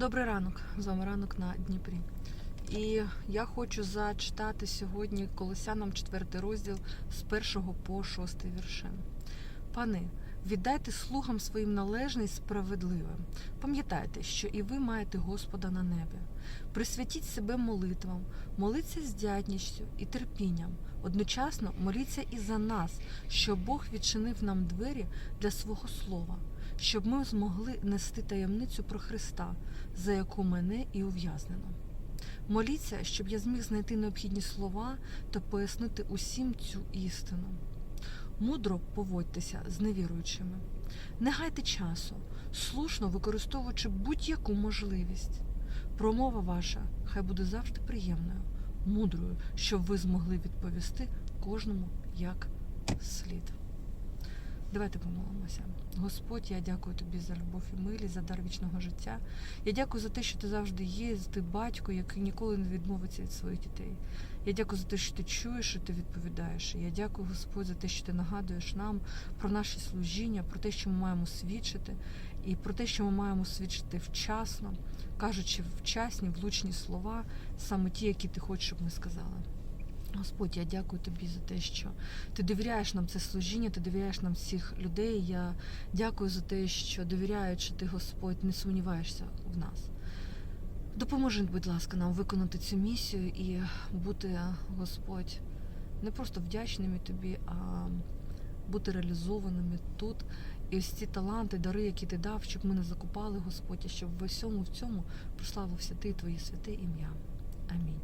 Добрий ранок, з вами ранок на Дніпрі. І я хочу зачитати сьогодні Колосянам 4 розділ з 1 по 6 віршем. Пани, віддайте слугам своїм належне і справедливе. Пам'ятайте, що і ви маєте Господа на небі. Присвятіть себе молитвам, моліться з дядністю і терпінням. Одночасно моліться і за нас, щоб Бог відчинив нам двері для свого слова, щоб ми змогли нести таємницю про Христа, за яку мене і ув'язнено. Моліться, щоб я зміг знайти необхідні слова та пояснити усім цю істину. Мудро поводьтеся з невіруючими. Не гайте часу, слушно використовуючи будь-яку можливість. Промова ваша хай буде завжди приємною, мудрою, щоб ви змогли відповісти кожному як слід. Давайте помолимося. Господь, я дякую тобі за любов і милість, за дар вічного життя. Я дякую за те, що ти завжди є, ти батько, який ніколи не відмовиться від своїх дітей. Я дякую за те, що ти чуєш і ти відповідаєш. Я дякую, Господь, за те, що ти нагадуєш нам про наші служіння, про те, що ми маємо свідчити, і про те, що ми маємо свідчити вчасно, кажучи вчасні, влучні слова, саме ті, які ти хочеш, щоб ми сказали. Господь, я дякую тобі за те, що ти довіряєш нам це служіння, ти довіряєш нам всіх людей. Я дякую за те, що довіряючи ти, Господь, не сумніваєшся в нас. Допоможи, будь ласка, нам виконати цю місію і бути, Господь, не просто вдячними тобі, а бути реалізованими тут. І ось ці таланти, дари, які ти дав, щоб ми не закупали, Господь, а щоб в усьому в цьому прославився ти твоє святе ім'я. Амінь.